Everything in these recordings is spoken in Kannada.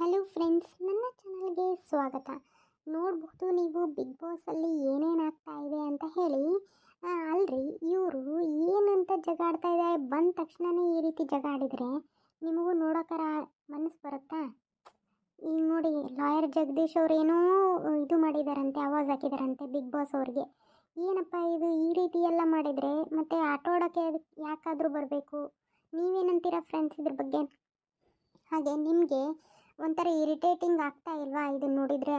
ಹಲೋ ಫ್ರೆಂಡ್ಸ್ ನನ್ನ ಚಾನಲ್ಗೆ ಸ್ವಾಗತ. ನೋಡ್ಬೋದು ನೀವು ಬಿಗ್ ಬಾಸಲ್ಲಿ ಏನೇನು ಆಗ್ತಾ ಇದೆ ಅಂತ ಹೇಳಿ. ಅಲ್ರಿ, ಇವರು ಏನಂತ ಜಗಾಡ್ತಾ ಇದೆ ಬಂದ ತಕ್ಷಣನೇ ಈ ರೀತಿ ಜಗಾಡಿದರೆ ನಿಮಗೂ ನೋಡೋಕರ ಮನಸ್ಸು ಬರುತ್ತಾ? ಈಗ ನೋಡಿ ಲಾಯರ್ ಜಗದೀಶ್ ಅವ್ರೇನೋ ಇದು ಮಾಡಿದಾರಂತೆ ಆವಾಜ್ ಹಾಕಿದಾರಂತೆ ಬಿಗ್ ಬಾಸ್ ಅವ್ರಿಗೆ. ಏನಪ್ಪ ಇದು ಈ ರೀತಿ ಎಲ್ಲ ಮಾಡಿದರೆ, ಮತ್ತೆ ಆಟೋಡೋಕ್ಕೆ ಯಾಕಾದರೂ ಬರಬೇಕು? ನೀವೇನಂತೀರ ಫ್ರೆಂಡ್ಸ್ ಇದ್ರ ಬಗ್ಗೆ? ಹಾಗೆ, ನಿಮಗೆ ಒಂಥರ ಇರಿಟೇಟಿಂಗ್ ಆಗ್ತಾ ಇಲ್ವಾ ಇದನ್ನು ನೋಡಿದರೆ?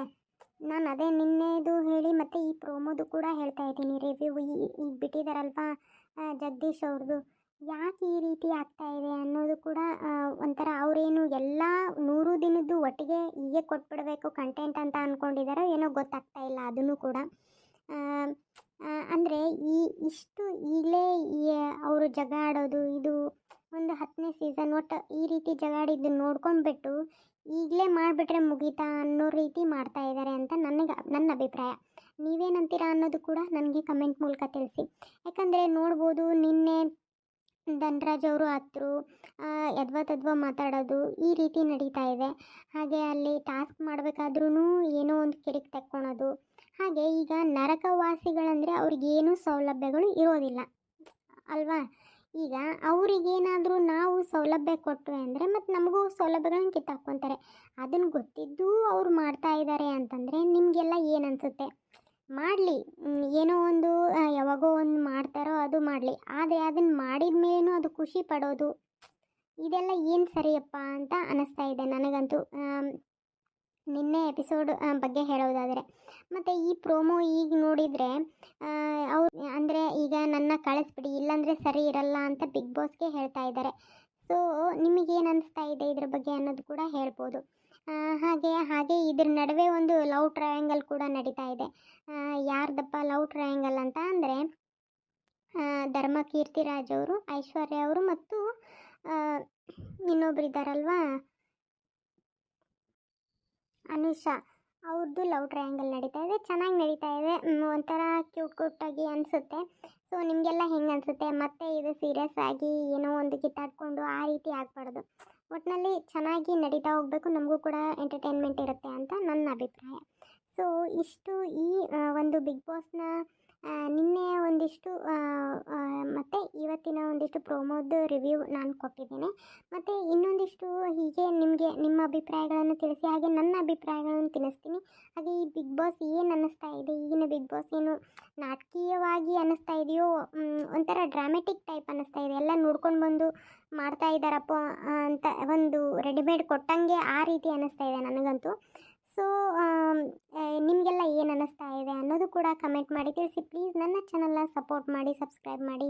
ನಾನು ಅದೇ ನಿನ್ನೆದು ಹೇಳಿ ಮತ್ತು ಈ ಪ್ರೋಮೋದು ಕೂಡ ಹೇಳ್ತಾ ಇದ್ದೀನಿ ರಿವ್ಯೂ ಈಗ ಬಿಟ್ಟಿದ್ದಾರಲ್ವಾ ಜಗದೀಶ್ ಅವ್ರದ್ದು ಯಾಕೆ ಈ ರೀತಿ ಆಗ್ತಾ ಇದೆ ಅನ್ನೋದು ಕೂಡ ಒಂಥರ ಅವರೇನು ಎಲ್ಲ ನೂರು ದಿನದ್ದು ಒಟ್ಟಿಗೆ ಹೀಗೆ ಕೊಟ್ಬಿಡಬೇಕು ಕಂಟೆಂಟ್ ಅಂತ ಅಂದ್ಕೊಂಡಿದ್ದಾರೋ ಏನೋ ಗೊತ್ತಾಗ್ತಾ ಇಲ್ಲ ಅದನ್ನು ಕೂಡ. ಅಂದರೆ ಈ ಇಷ್ಟು ಈಗಲೇ ಅವರು ಜಗ ಆಡೋದು ಇದು ಒಂದು ಹತ್ತನೇ ಸೀಸನ್ ಒಟ್ಟು ಈ ರೀತಿ ಜಗಾಡಿದ್ದು ನೋಡ್ಕೊಂಡ್ಬಿಟ್ಟು ಈಗಲೇ ಮಾಡಿಬಿಟ್ರೆ ಮುಗೀತಾ ಅನ್ನೋ ರೀತಿ ಮಾಡ್ತಾ ಇದ್ದಾರೆ ಅಂತ ನನಗೆ ನನ್ನ ಅಭಿಪ್ರಾಯ. ನೀವೇನಂತೀರಾ ಅನ್ನೋದು ಕೂಡ ನನಗೆ ಕಮೆಂಟ್ ಮೂಲಕ ತಿಳಿಸಿ. ಯಾಕಂದರೆ ನೋಡ್ಬೋದು ನಿನ್ನೆ ಧನರಾಜ್ ಅವರು ಹತ್ರು ಯದ್ವಾ ತದ್ವಾ ಮಾತಾಡೋದು ಈ ರೀತಿ ನಡೀತಾ ಇದೆ. ಹಾಗೆ ಅಲ್ಲಿ ಟಾಸ್ಕ್ ಮಾಡಬೇಕಾದ್ರೂ ಏನೋ ಒಂದು ಕಿರಿಕ್ ತೆಕ್ಕೊಳೋದು. ಹಾಗೆ ಈಗ ನರಕವಾಸಿಗಳಂದರೆ ಅವ್ರಿಗೇನು ಸೌಲಭ್ಯಗಳು ಇರೋದಿಲ್ಲ. ಅಲ್ವಾ? ಈಗ ಅವರಿಗೇನಾದರೂ ನಾವು ಸೌಲಭ್ಯ ಕೊಟ್ಟರೆ ಅಂದರೆ ಮತ್ತು ನಮಗೂ ಸೌಲಭ್ಯಗಳನ್ನ ಕಿತ್ತಾಕ್ಕೊತಾರೆ. ಅದನ್ನು ಗೊತ್ತಿದ್ದು ಅವ್ರು ಮಾಡ್ತಾ ಇದ್ದಾರೆ ಅಂತಂದರೆ ನಿಮಗೆಲ್ಲ ಏನು ಅನಿಸುತ್ತೆ? ಮಾಡಲಿ. ಏನೋ ಒಂದು ಯಾವಾಗೋ ಒಂದು ಮಾಡ್ತಾರೋ ಅದು ಮಾಡಲಿ. ಆದರೆ ಅದನ್ನು ಮಾಡಿದ ಮೇಲೂ ಅದು ಖುಷಿ ಪಡೋದು. ಇದೆಲ್ಲ ಏನು ಸರಿಯಪ್ಪ ಅಂತ ಅನ್ನಿಸ್ತಾ ಇದೆ ನನಗಂತೂ. ನಿನ್ನೆ ಎಪಿಸೋಡ್ ಬಗ್ಗೆ ಹೇಳೋದಾದರೆ. ಮತ್ತು ಈ ಪ್ರೋಮೋ ಈಗ ನೋಡಿದರೆ ಅವ್ರು ಅಂದರೆ ಈಗ ನನ್ನ ಕಳಿಸ್ಬಿಡಿ, ಇಲ್ಲಾಂದರೆ ಸರಿ ಇರಲ್ಲ ಅಂತ ಬಿಗ್ ಬಾಸ್ಗೆ ಹೇಳ್ತಾ ಇದ್ದಾರೆ. ಸೊ ನಿಮಗೇನು ಅನಿಸ್ತಾ ಇದೆ ಇದ್ರ ಬಗ್ಗೆ ಅನ್ನೋದು ಕೂಡ ಹೇಳ್ಬೋದು. ಹಾಗೆ ಹಾಗೆ ಇದ್ರ ನಡುವೆ ಒಂದು ಲವ್ ಟ್ರಯಾಂಗಲ್ ಕೂಡ ನಡೀತಾ ಇದೆ. ಯಾರ್ದಪ್ಪ ಲವ್ ಟ್ರಯಾಂಗಲ್ ಅಂತ ಅಂದರೆ ಧರ್ಮ ಕೀರ್ತಿರಾಜ್ ಅವರು, ಐಶ್ವರ್ಯ ಅವರು ಮತ್ತು ಇನ್ನೊಬ್ರು ಇದ್ದಾರಲ್ವಾ ಅನುಷಾ ಅವ್ರದ್ದು ಲವ್ ಟ್ರಯಾಂಗಲ್ ನಡೀತಾ ಇದೆ, ಚೆನ್ನಾಗಿ ನಡೀತಾ ಇದೆ. ಒಂಥರ ಕ್ಯೂಟ್ ಕ್ಯೂಟಾಗಿ ಅನಿಸುತ್ತೆ. ಸೊ ನಿಮಗೆಲ್ಲ ಹೆಂಗೆ ಅನಿಸುತ್ತೆ? ಮತ್ತೆ ಇದು ಸೀರಿಯಸ್ ಆಗಿ ಏನೋ ಒಂದು ಕಿತ್ತಾಡ್ಕೊಂಡು ಆ ರೀತಿ ಆಗಬಾರ್ದು. ಒಟ್ಟಿನಲ್ಲಿ ಚೆನ್ನಾಗಿ ನಡೀತಾ ಹೋಗಬೇಕು, ನಮಗೂ ಕೂಡ ಎಂಟರ್ಟೈನ್ಮೆಂಟ್ ಇರುತ್ತೆ ಅಂತ ನನ್ನ ಅಭಿಪ್ರಾಯ. ಸೊ ಇಷ್ಟು ಈ ಒಂದು ಬಿಗ್ ಬಾಸ್ನ ನಿನ್ನೆ ಒಂದಿಷ್ಟು ಆ, ಆ, ಮತ್ತು ಇವತ್ತಿನ ಒಂದಿಷ್ಟು ಪ್ರೊಮೋದು ರಿವ್ಯೂ ನಾನು ಕೊಟ್ಟಿದ್ದೀನಿ. ಮತ್ತು ಇನ್ನೊಂದಿಷ್ಟು ಹೀಗೆ ನಿಮಗೆ ನಿಮ್ಮ ಅಭಿಪ್ರಾಯಗಳನ್ನು ತಿಳಿಸಿ, ಹಾಗೆ ನನ್ನ ಅಭಿಪ್ರಾಯಗಳನ್ನು ತಿಳಿಸ್ತೀನಿ. ಹಾಗೆ ಈ ಬಿಗ್ ಬಾಸ್ ಏನು ಅನ್ನಿಸ್ತಾ ಇದೆ, ಈಗಿನ ಬಿಗ್ ಬಾಸ್ ಏನು ನಾಟಕೀಯವಾಗಿ ಅನ್ನಿಸ್ತಾ ಇದೆಯೋ ಒಂಥರ ಡ್ರಾಮೆಟಿಕ್ ಟೈಪ್ ಅನ್ನಿಸ್ತಾ ಇದೆ. ಎಲ್ಲ ನೋಡ್ಕೊಂಡು ಬಂದು ಮಾಡ್ತಾ ಇದ್ದಾರಪ್ಪ ಅಂತ ಒಂದು ರೆಡಿಮೇಡ್ ಕೊಟ್ಟಂಗೆ ಆ ರೀತಿ ಅನ್ನಿಸ್ತಾ ಇದೆ ನನಗಂತೂ. ಸೊ ನಿಮಗೆಲ್ಲ ಏನು ಅನ್ನಿಸ್ತಾ ಇದೆ ಅನ್ನೋದು ಕೂಡ ಕಮೆಂಟ್ ಮಾಡಿ. ತಿಳಿಸಿ ಪ್ಲೀಸ್ ನನ್ನ ಚಾನಲ್ನ ಸಪೋರ್ಟ್ ಮಾಡಿ ಸಬ್ಸ್ಕ್ರೈಬ್ ಮಾಡಿ.